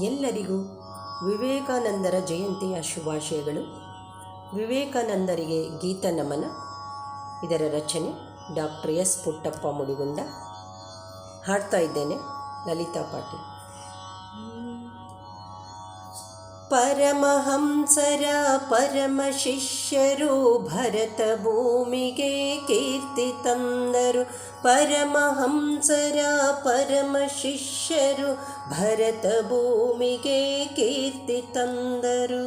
ಎಲ್ಲರಿಗೂ ವಿವೇಕಾನಂದರ ಜಯಂತಿಯ ಶುಭಾಶಯಗಳು. ವಿವೇಕಾನಂದರಿಗೆ ಗೀತ ನಮನ. ಇದರ ರಚನೆ ಡಾಕ್ಟರ್ ಎಸ್. ಪುಟ್ಟಪ್ಪ ಮುಡಿಗುಂಡ. ಹಾಡ್ತಾ ಇದ್ದೇನೆ ಲಲಿತಾ ಪಾಟೀಲ್. ಪರಮಹಂಸರ ಪರಮ ಶಿಷ್ಯರು ಭರತ ಭೂಮಿಗೆ ಕೀರ್ತಿ ತಂದರು ಪರಮಹಂಸರ ಪರಮ ಶಿಷ್ಯರು ಭರತ ಭೂಮಿಗೆ ಕೀರ್ತಿ ತಂದರು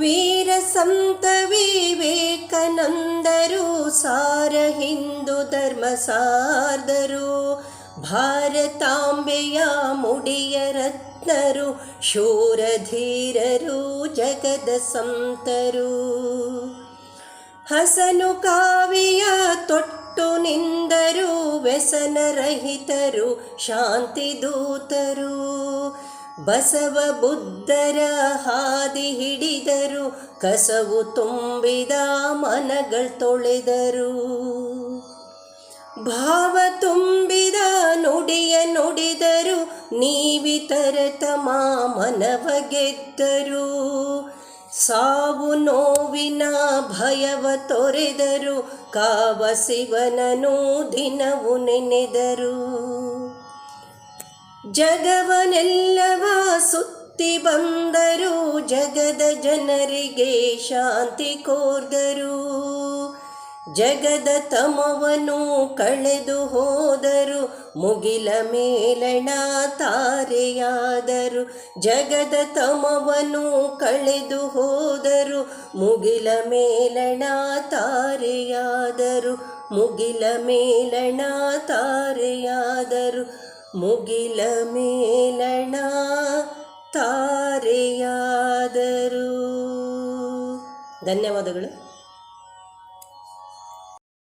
ವೀರ ಸಂತ ವಿವೇಕನಂದರು ಸಾರ ಹಿಂದೂ ಧರ್ಮ ಸಾರ್ದರು ಭಾರತಾಂಬೆಯ ಮುಡಿಯ ರತ್ನರು ಶೂರಧೀರರು ಜಗದ ಸಂತರು ಹಸನು ಕಾವಿಯ ತೊಟ್ಟು ನಿಂದರು ವ್ಯಸನರಹಿತರು ಶಾಂತಿ ದೂತರು. ಬಸವ ಬುದ್ಧರ ಹಾದಿ ಹಿಡಿದರು, ಕಸವು ತುಂಬಿದ ಮನಗಳು ತೊಳೆದರು. ಭಾವ ತುಂಬಿದ ನುಡಿಯ ನುಡಿದರು ನೀವಿತರ ತಮ ಮನವ ಗೆದ್ದರು. ಸಾವು ನೋವಿನ ಭಯವ ತೊರೆದರು ಕಾವ ಶಿವನನು ದಿನವು ನೆನೆದರು. ಜಗವನೆಲ್ಲವ ಸುತ್ತಿ ಬಂದರು ಜಗದ ಜನರಿಗೆ ಶಾಂತಿ ಕೋರ್ದರು. ಜಗದ ತಮವನು ಕಳೆದು ಹೋದರು, ಮುಗಿಲ ಮೇಲಣ ತಾರೆಯಾದರು. ಜಗದ ತಮವನು ಕಳೆದು ಹೋದರು, ಮುಗಿಲ ಮೇಲಣ ತಾರೆಯಾದರು. ಮುಗಿಲ ಮೇಲಣ ತಾರೆಯಾದರು, ಮುಗಿಲ ಮೇಲಣ ತಾರೆಯಾದರು. ಧನ್ಯವಾದಗಳು.